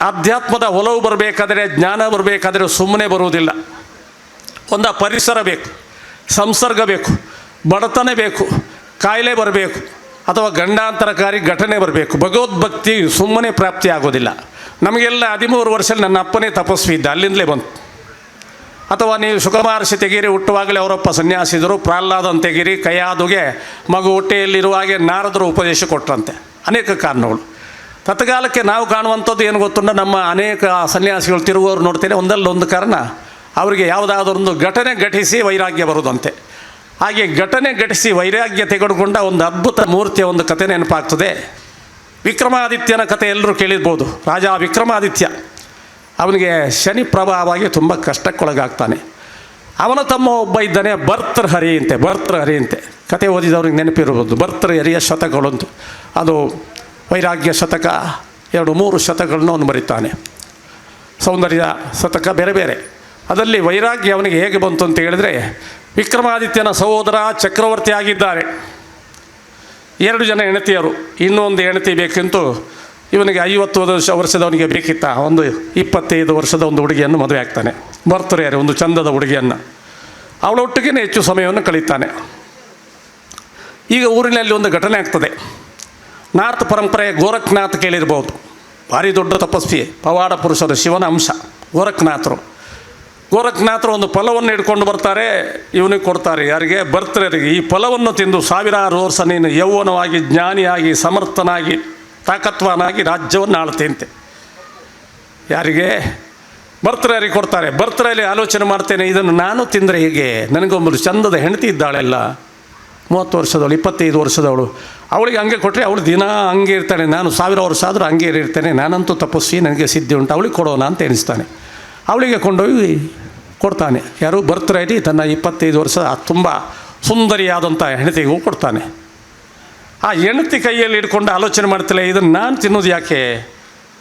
ಅಧ್ಯಾತ್ಮದ ಒಲವು ಬರಬೇಕಾದರೆ, ಜ್ಞಾನ ಬರಬೇಕಾದರೆ ಸುಮ್ಮನೆ ಬರುವುದಿಲ್ಲ. ಒಂದ ಪರಿಸರ ಬೇಕು, ಸಂಸರ್ಗ ಬೇಕು, ಬಡತನ ಬೇಕು, ಕಾಯಿಲೆ ಬರಬೇಕು, ಅಥವಾ ಗಂಡಾಂತರಕಾರಿ ಘಟನೆ ಬರಬೇಕು. ಭಗವದ್ಭಕ್ತಿ ಸುಮ್ಮನೆ ಪ್ರಾಪ್ತಿ ಆಗೋದಿಲ್ಲ. ನಮಗೆಲ್ಲ ಹದಿಮೂರು ವರ್ಷದಲ್ಲಿ ನನ್ನ ಅಪ್ಪನೇ ತಪಸ್ವಿ ಇದ್ದ, ಅಲ್ಲಿಂದಲೇ ಬಂತು. ಅಥವಾ ನೀವು ಸುಖಮಹರ್ಷಿ ತೆಗೀರಿ, ಹುಟ್ಟುವಾಗಲೇ ಅವರಪ್ಪ ಸನ್ಯಾಸಿದರು, ಪ್ರಹ್ಲಾದನ್ ತೆಗೀರಿ, ಕೈಯಾದುಗೆ ಮಗು ಹೊಟ್ಟೆಯಲ್ಲಿರುವಾಗೆ ನಾರದರು ಉಪದೇಶ ಕೊಟ್ಟರಂತೆ ಅನೇಕ ಕಾರಣಗಳು. ತತ್ಕಾಲಕ್ಕೆ ನಾವು ಕಾಣುವಂಥದ್ದು ಏನು ಗೊತ್ತುಂಡ ನಮ್ಮ ಅನೇಕ ಸನ್ಯಾಸಿಗಳು ತಿರುಗೋರು ನೋಡ್ತೇನೆ, ಒಂದಲ್ಲೊಂದು ಕಾರಣ, ಅವರಿಗೆ ಯಾವುದಾದ್ರೊಂದು ಘಟನೆ ಘಟಿಸಿ ವೈರಾಗ್ಯ ಬರುವುದಂತೆ ಹಾಗೆ ಘಟನೆ ಘಟಿಸಿ ವೈರಾಗ್ಯ ತೆಗೆದುಕೊಂಡ ಒಂದು ಅದ್ಭುತ ಮೂರ್ತಿಯ ಒಂದು ಕಥೆ ನೆನಪಾಗ್ತದೆ. ವಿಕ್ರಮಾದಿತ್ಯನ ಕಥೆ ಎಲ್ಲರೂ ಕೇಳಿರ್ಬೋದು. ರಾಜ ವಿಕ್ರಮಾದಿತ್ಯ, ಅವನಿಗೆ ಶನಿ ಪ್ರಭಾವವಾಗಿ ತುಂಬ ಕಷ್ಟಕ್ಕೊಳಗಾಗ್ತಾನೆ. ಅವನ ತಮ್ಮ ಒಬ್ಬ ಇದ್ದಾನೆ ಭರ್ತೃಹರಿ ಅಂತೆ ಭರ್ತೃಹರಿ ಅಂತೆ ಕತೆ ಓದಿದವ್ರಿಗೆ ನೆನಪಿರ್ಬೋದು. ಭರ್ತೃಹರಿಯ ಶತಕಗಳಂತು. ಅದು ವೈರಾಗ್ಯ ಶತಕ ಎರಡು ಮೂರು ಶತಕಗಳನ್ನು ಅವನು ಬರೀತಾನೆ. ಸೌಂದರ್ಯ ಶತಕ ಬೇರೆ ಬೇರೆ. ಅದರಲ್ಲಿ ವೈರಾಗ್ಯ ಅವನಿಗೆ ಹೇಗೆ ಬಂತು ಅಂತ ಹೇಳಿದ್ರೆ ವಿಕ್ರಮಾದಿತ್ಯನ ಸಹೋದರ ಚಕ್ರವರ್ತಿ ಆಗಿದ್ದಾರೆ. ಎರಡು ಜನ ಹೆಣತಿಯರು ಇನ್ನೊಂದು ಹೆಣತಿ ಬೇಕೆಂತೂ ಇವನಿಗೆ ಐವತ್ತು ವರ್ಷ ವರ್ಷದವನಿಗೆ ಬೇಕಿತ್ತ? ಒಂದು ಇಪ್ಪತ್ತೈದು ವರ್ಷದ ಒಂದು ಹುಡುಗಿಯನ್ನು ಮದುವೆ ಆಗ್ತಾನೆ. ಬರ್ತಾರೆ ಒಂದು ಚಂದದ ಹುಡುಗಿಯನ್ನು. ಅವಳೊಟ್ಟಿಗೆ ಹೆಚ್ಚು ಸಮಯವನ್ನು ಕಳೀತಾನೆ. ಈಗ ಊರಿನಲ್ಲಿ ಒಂದು ಘಟನೆ ಆಗ್ತದೆ. ನಾರ್ತ್ ಪರಂಪರೆ ಗೋರಖ್ನಾಥ್ ಕೇಳಿರ್ಬೋದು. ಭಾರಿ ದೊಡ್ಡ ತಪಸ್ವಿ, ಪವಾಡ ಪುರುಷರು, ಶಿವನ ಅಂಶ, ಗೋರಖ್ನಾಥರು. ಗೋರಖ್ನಾಥರು ಒಂದು ಫಲವನ್ನು ಹಿಡ್ಕೊಂಡು ಬರ್ತಾರೆ, ಇವನಿಗೆ ಕೊಡ್ತಾರೆ. ಯಾರಿಗೆ? ಭರ್ತರಿಗೆ. ಈ ಫಲವನ್ನು ತಿಂದು ಸಾವಿರಾರು ವರ್ಷ ನೀನು ಯೌವನವಾಗಿ, ಜ್ಞಾನಿಯಾಗಿ, ಸಮರ್ಥನಾಗಿ, ತಾಕತ್ವನಾಗಿ ರಾಜ್ಯವನ್ನು ಆಳ್ತೀಯಂತೆ. ಯಾರಿಗೆ? ಭರ್ತರಲ್ಲಿ ಕೊಡ್ತಾರೆ. ಭರ್ತರಲ್ಲಿ ಆಲೋಚನೆ ಮಾಡ್ತೇನೆ, ಇದನ್ನು ನಾನು ತಿಂದರೆ ಹೇಗೆ? ನನಗೊಬ್ಬರು ಚಂದದ ಹೆಂಡತಿ ಇದ್ದಾಳೆಲ್ಲ. ಮೂವತ್ತು ವರ್ಷದವಳು, ಇಪ್ಪತ್ತೈದು ವರ್ಷದವಳು. ಅವಳಿಗೆ ಹಂಗೆ ಕೊಟ್ಟರೆ ಅವಳು ದಿನ ಹಂಗೆ ಇರ್ತಾನೆ ನಾನು ಸಾವಿರ ವರ್ಷ ಆದರೂ ಹಂಗೆ ಇರ್ತೇನೆ. ನಾನಂತೂ ತಪಸ್ವಿ ನನಗೆ ಸಿದ್ಧಿ ಉಂಟು. ಅವಳಿಗೆ ಕೊಡೋಣ ಅಂತ ಎಣಿಸ್ತಾನೆ. ಅವಳಿಗೆ ಕೊಂಡೋಗಿ ಕೊಡ್ತಾನೆ. ಯಾರು ಭರ್ತರಲ್ಲಿ ತನ್ನ ಇಪ್ಪತ್ತೈದು ವರ್ಷ ತುಂಬ ಸುಂದರಿಯಾದಂಥ ಹೆಂಡತಿಗೂ ಕೊಡ್ತಾನೆ. ಆ ಹೆಂಡತಿ ಕೈಯಲ್ಲಿ ಇಟ್ಕೊಂಡು ಆಲೋಚನೆ ಮಾಡ್ತಿಲ್ಲ ಇದನ್ನು ನಾನು ತಿನ್ನೋದು ಯಾಕೆ?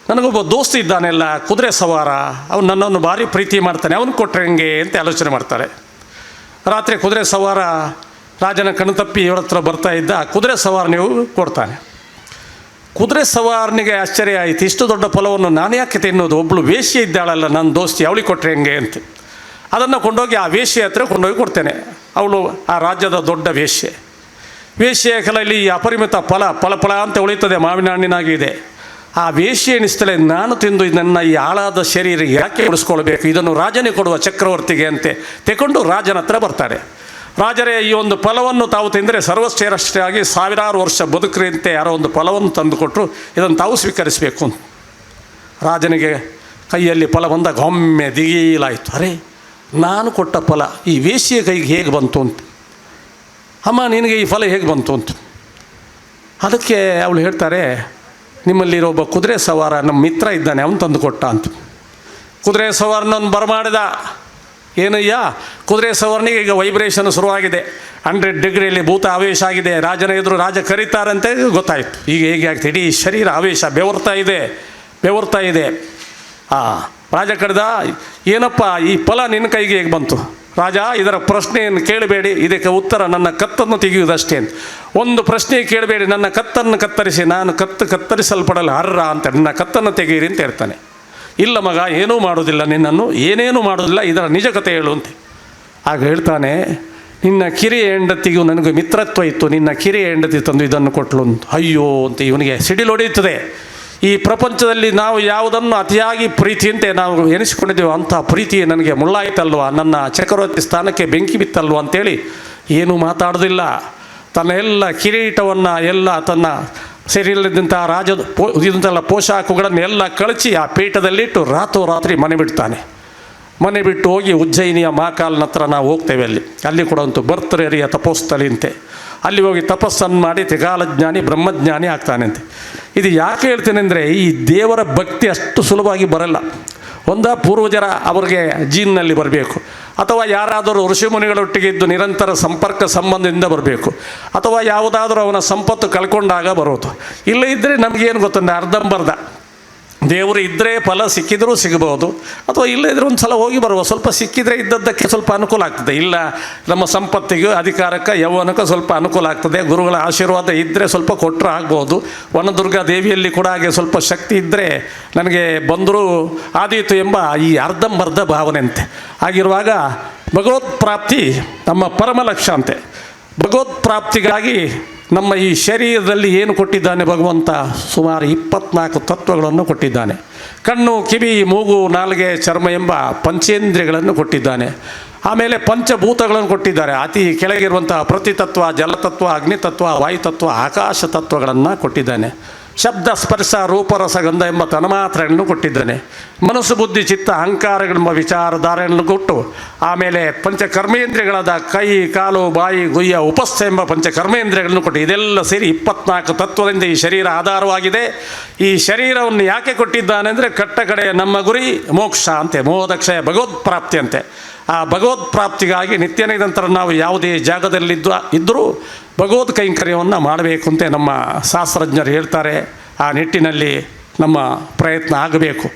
ನನಗೊಬ್ಬ ದೋಸ್ತ ಇದ್ದಾನೆಲ್ಲ, ಕುದುರೆ ಸವಾರ. ಅವನು ನನ್ನನ್ನು ಭಾರಿ ಪ್ರೀತಿ ಮಾಡ್ತಾನೆ. ಅವನು ಕೊಟ್ಟರೆ ಹೆಂಗೆ? ಅಂತ ಆಲೋಚನೆ ಮಾಡ್ತಾರೆ ರಾತ್ರಿ ಕುದುರೆ ಸವಾರ ರಾಜನ ಕಣ್ಣು ತಪ್ಪಿ ಇವಳ ಹತ್ರ ಬರ್ತಾ ಇದ್ದ ಕುದುರೆ ಸವಾರನಿಗೂ ಕೊಡ್ತಾನೆ. ಕುದುರೆ ಸವಾರನಿಗೆ ಆಶ್ಚರ್ಯ ಆಯಿತು. ಇಷ್ಟು ದೊಡ್ಡ ಫಲವನ್ನು ನಾನು ಯಾಕೆ ತಿನ್ನೋದು ಒಬ್ಬಳು ವೇಶ್ಯೆ ಇದ್ದಾಳಲ್ಲ ನನ್ನ ದೋಸ್ತಿ ಅವಳಿಗೆ ಕೊಟ್ಟರೆ ಹೆಂಗೆ ಅಂತ. ಅದನ್ನು ಕೊಂಡೋಗಿ ಆ ವೇಷ್ಯ ಹತ್ರ ಕೊಂಡೋಗಿ ಕೊಡ್ತೇನೆ. ಅವಳು ಆ ರಾಜ್ಯದ ದೊಡ್ಡ ವೇಶ್ಯೆ. ವೇಷ್ಯ ಕಲೆಯಲ್ಲಿ ಈ ಅಪರಿಮಿತ ಫಲ ಫಲ ಫಲ ಅಂತ ಉಳಿತದೆ ಮಾವಿನ ಹಣ್ಣಿನಾಗಿದೆ ಆ ವೇಷ್ಯ ಎನಿಸ್ತಲೇ ನಾನು ತಿಂದು ನನ್ನ ಈ ಆಳಾದ ಶರೀರ ಯಾಕೆ ಉಳಿಸ್ಕೊಳ್ಬೇಕು? ಇದನ್ನು ರಾಜನೇ ಕೊಡುವ ಚಕ್ರವರ್ತಿಗೆ ಅಂತೆ ತೆಕೊಂಡು ರಾಜನ ಹತ್ರ ಬರ್ತಾರೆ. ರಾಜರೇ, ಈ ಒಂದು ಫಲವನ್ನು ತಾವು ತಿಂದರೆ ಸರ್ವಶ್ರೇಷ್ಠರಾಗಿ ಸಾವಿರಾರು ವರ್ಷ ಬದುಕ್ರಿ ಅಂತ ಯಾರೋ ಒಂದು ಫಲವನ್ನು ತಂದುಕೊಟ್ರು. ಇದನ್ನು ತಾವು ಸ್ವೀಕರಿಸಬೇಕು ಅಂತ. ರಾಜನಿಗೆ ಕೈಯಲ್ಲಿ ಫಲ ಬಂದಾಗ ಒಮ್ಮೆ ದಿಗೀಲಾಯಿತು. ಅರೆ, ನಾನು ಕೊಟ್ಟ ಫಲ ಈ ವೇಶಿಯ ಕೈಗೆ ಹೇಗೆ ಬಂತು ಅಂತ. ಅಮ್ಮ, ನಿನಗೆ ಈ ಫಲ ಹೇಗೆ ಬಂತು ಅಂತ. ಅದಕ್ಕೆ ಅವಳು ಹೇಳ್ತಾರೆ, ನಿಮ್ಮಲ್ಲಿರೋ ಒಬ್ಬ ಕುದುರೆ ಸವಾರ ನಮ್ಮ ಮಿತ್ರ ಇದ್ದಾನೆ, ಅವನು ತಂದುಕೊಟ್ಟ ಅಂತ. ಕುದುರೆ ಸವಾರನನ್ನು ಬರಮಾಡಿದ. ಏನಯ್ಯ? ಕುದುರೆ ಸವರ್ಣಿಗೆ ಈಗ ವೈಬ್ರೇಷನ್ ಶುರುವಾಗಿದೆ. ಹಂಡ್ರೆಡ್ ಡಿಗ್ರಿಯಲ್ಲಿ ಭೂತ ಆವೇಶ ಆಗಿದೆ. ರಾಜನ ಎದುರು ರಾಜ ಕರೀತಾರಂತೆ ಗೊತ್ತಾಯಿತು. ಈಗ ಹೇಗೆ ಆಗ್ತದೆ ಇಡೀ ಶರೀರ ಆವೇಶ, ಬೆವರ್ತಾ ಇದೆ ಬೆವರ್ತಾ ಇದೆ. ಆ, ರಾಜ ಕರೆದ, ಏನಪ್ಪ, ಈ ಫಲ ನಿನ್ನ ಕೈಗೆ ಹೇಗೆ ಬಂತು? ರಾಜ, ಇದರ ಪ್ರಶ್ನೆಯನ್ನು ಕೇಳಬೇಡಿ. ಇದಕ್ಕೆ ಉತ್ತರ ನನ್ನ ಕತ್ತನ್ನು ತೆಗೆಯುವುದಷ್ಟೇ ಒಂದು ಪ್ರಶ್ನೆ ಕೇಳಬೇಡಿ. ನನ್ನ ಕತ್ತನ್ನು ಕತ್ತರಿಸಿ, ನಾನು ಕತ್ತು ಕತ್ತರಿಸಲ್ಪಡಲು ಅರ್ರ ಅಂತ. ನನ್ನ ಕತ್ತನ್ನು ತೆಗೆಯಿರಿ ಅಂತ ಹೇಳ್ತಾನೆ. ಇಲ್ಲ ಮಗ, ಏನೂ ಮಾಡೋದಿಲ್ಲ ನಿನ್ನನ್ನು, ಏನೇನೂ ಮಾಡೋದಿಲ್ಲ, ಇದರ ನಿಜ ಕತೆ ಹೇಳು ಆಗ ಹೇಳ್ತಾನೆ, ನಿನ್ನ ಕಿರಿಯ ಹೆಂಡತಿಗೂ ನನಗೆ ಮಿತ್ರತ್ವ ಇತ್ತು, ನಿನ್ನ ಕಿರಿಯ ಹೆಂಡತಿ ತಂದು ಇದನ್ನು ಕೊಟ್ಲು ಅಂತ. ಅಯ್ಯೋ ಅಂತ ಇವನಿಗೆ ಸಿಡಿಲೊಡೆಯುತ್ತದೆ ಈ ಪ್ರಪಂಚದಲ್ಲಿ ನಾವು ಯಾವುದನ್ನು ಅತಿಯಾಗಿ ಪ್ರೀತಿಯಂತೆ ನಾವು ಎನಿಸಿಕೊಂಡಿದ್ದೇವೆ ಅಂಥ ಪ್ರೀತಿ ನನಗೆ ಮುಳ್ಳಾಯಿತಲ್ವ? ನನ್ನ ಚಕ್ರವರ್ತಿ ಸ್ಥಾನಕ್ಕೆ ಬೆಂಕಿ ಬಿತ್ತಲ್ವ ಅಂತೇಳಿ ಏನೂ ಮಾತಾಡೋದಿಲ್ಲ. ತನ್ನ ಎಲ್ಲ ಕಿರೀಟವನ್ನು, ಎಲ್ಲ ತನ್ನ ಸರಿಯಿಲ್ಲದಂಥ ರಾಜದ ಪೋ ಇದಂತೆಲ್ಲ ಪೋಷಾಕುಗಳನ್ನು ಎಲ್ಲ ಕಳಚಿ ಆ ಪೀಠದಲ್ಲಿಟ್ಟು ರಾತ್ರೋರಾತ್ರಿ ಮನೆ ಬಿಡ್ತಾನೆ. ಮನೆ ಬಿಟ್ಟು ಹೋಗಿ ಉಜ್ಜಯಿನಿಯ ಮಹಾಕಾಲನ ಹತ್ರ ನಾವು ಹೋಗ್ತೇವೆ ಅಲ್ಲಿ. ಅಲ್ಲಿ ಕೂಡ ಒಂದು ಭರ್ತರೇರಿಯ ತಪೋಸ್ಥಳಿ ಅಂತೆ. ಅಲ್ಲಿ ಹೋಗಿ ತಪಸ್ಸನ್ನು ಮಾಡಿ ತ್ರಿಕಾಲಜ್ಞಾನಿ, ಬ್ರಹ್ಮಜ್ಞಾನಿ ಆಗ್ತಾನಂತೆ ಇದು ಯಾಕೆ ಹೇಳ್ತೇನೆ ಅಂದರೆ ಈ ದೇವರ ಭಕ್ತಿ ಅಷ್ಟು ಸುಲಭವಾಗಿ ಬರಲ್ಲ. ಒಂದ ಪೂರ್ವಜರ ಅವರಿಗೆ ಜೀನ್ನಲ್ಲಿ ಬರಬೇಕು. ಅಥವಾ ಯಾರಾದರೂ ಋಷಿಮುನಿಗಳೊಟ್ಟಿಗೆ ಇದ್ದು ನಿರಂತರ ಸಂಪರ್ಕ ಸಂಬಂಧದಿಂದ ಬರಬೇಕು. ಅಥವಾ ಯಾವುದಾದರೂ ಅವನ ಸಂಪತ್ತು ಕಳ್ಕೊಂಡಾಗ ಬರೋದು. ಇಲ್ಲ ಇದ್ದರೆ ನಮಗೇನು ಗೊತ್ತಂದ್ರೆ ಅರ್ಧಂಬರ್ಧ. ದೇವರು ಇದ್ದರೆ ಫಲ ಸಿಕ್ಕಿದರೂ ಸಿಗಬಹುದು ಅಥವಾ ಇಲ್ಲದಿದ್ರೆ ಒಂದು ಸಲ ಹೋಗಿ ಬರುವ. ಸ್ವಲ್ಪ ಸಿಕ್ಕಿದರೆ ಇದ್ದದ್ದಕ್ಕೆ ಸ್ವಲ್ಪ ಅನುಕೂಲ ಆಗ್ತದೆ. ಇಲ್ಲ, ನಮ್ಮ ಸಂಪತ್ತಿಗೂ ಅಧಿಕಾರಕ್ಕೆ, ಯೌವನಕ್ಕೆ ಸ್ವಲ್ಪ ಅನುಕೂಲ ಆಗ್ತದೆ. ಗುರುಗಳ ಆಶೀರ್ವಾದ ಇದ್ದರೆ ಸ್ವಲ್ಪ ಕೊಟ್ಟರೆ ಆಗ್ಬೋದು. ವನದುರ್ಗಾ ದೇವಿಯಲ್ಲಿ ಕೂಡ ಹಾಗೆ ಸ್ವಲ್ಪ ಶಕ್ತಿ ಇದ್ದರೆ ನನಗೆ ಬಂದರೂ ಆದೀತು ಎಂಬ ಈ ಅರ್ಧಂಬರ್ಧ ಭಾವನೆ ಅಂತೆ. ಆಗಿರುವಾಗ ಭಗವತ್ ಪ್ರಾಪ್ತಿ ನಮ್ಮ ಪರಮ ಲಕ್ಷ್ಯ ಅಂತೆ. ಭಗವತ್ ಪ್ರಾಪ್ತಿಗಾಗಿ ನಮ್ಮ ಈ ಶರೀರದಲ್ಲಿ ಏನು ಕೊಟ್ಟಿದ್ದಾನೆ ಭಗವಂತ? ಸುಮಾರು ಇಪ್ಪತ್ನಾಲ್ಕು ತತ್ವಗಳನ್ನು ಕೊಟ್ಟಿದ್ದಾನೆ. ಕಣ್ಣು, ಕಿವಿ, ಮೂಗು, ನಾಲ್ಗೆ, ಚರ್ಮ ಎಂಬ ಪಂಚೇಂದ್ರಿಯಗಳನ್ನು ಕೊಟ್ಟಿದ್ದಾನೆ. ಆಮೇಲೆ ಪಂಚಭೂತಗಳನ್ನು ಕೊಟ್ಟಿದ್ದಾರೆ. ಅತಿ ಕೆಳಗಿರುವಂತಹ ಪ್ರತಿತತ್ವ, ಜಲತತ್ವ, ಅಗ್ನಿತತ್ವ, ವಾಯುತತ್ವ, ಆಕಾಶ ತತ್ವಗಳನ್ನು ಕೊಟ್ಟಿದ್ದಾನೆ. ಶಬ್ದ ಸ್ಪರ್ಶ ರೂಪರಸ ಗಂಧ ಎಂಬ ತನ್ಮಾತ್ರೆಗಳನ್ನು ಕೊಟ್ಟಿದ್ದಾನೆ. ಮನಸ್ಸು, ಬುದ್ಧಿ, ಚಿತ್ತ ಅಹಂಕಾರಗಳೆಂಬ ವಿಚಾರಧಾರೆಗಳನ್ನು ಕೊಟ್ಟು, ಆಮೇಲೆ ಪಂಚಕರ್ಮೇಂದ್ರಿಯಗಳಾದ ಕೈ, ಕಾಲು, ಬಾಯಿ ಗುಯ್ಯ ಉಪಸ್ಥ ಎಂಬ ಪಂಚಕರ್ಮೇಂದ್ರಿಯಗಳನ್ನು ಕೊಟ್ಟು, ಇದೆಲ್ಲ ಸೇರಿ ಇಪ್ಪತ್ನಾಲ್ಕು ತತ್ವದಿಂದ ಈ ಶರೀರ ಆಧಾರವಾಗಿದೆ. ಈ ಶರೀರವನ್ನು ಯಾಕೆ ಕೊಟ್ಟಿದ್ದಾನೆ ಅಂದರೆ ಕಟ್ಟ ಕಡೆ ನಮ್ಮ ಗುರಿ ಮೋಕ್ಷ ಅಂತೆ, ಮೋದಕ್ಷಯ ಭಗವತ್ ಪ್ರಾಪ್ತಿ ಅಂತೆ. ಆ ಭಗವತ್ ಪ್ರಾಪ್ತಿಗಾಗಿ ನಿತ್ಯ ನಿರಂತರ ನಾವು ಯಾವುದೇ ಜಾಗದಲ್ಲಿದ್ದು ಇದ್ದರೂ ಭಗವತ್ ಕೈಂಕರ್ಯವನ್ನು ಮಾಡಬೇಕು ಅಂತ ನಮ್ಮ ಶಾಸ್ತ್ರಜ್ಞರು ಹೇಳ್ತಾರೆ. ಆ ನಿಟ್ಟಿನಲ್ಲಿ ನಮ್ಮ ಪ್ರಯತ್ನ ಆಗಬೇಕು.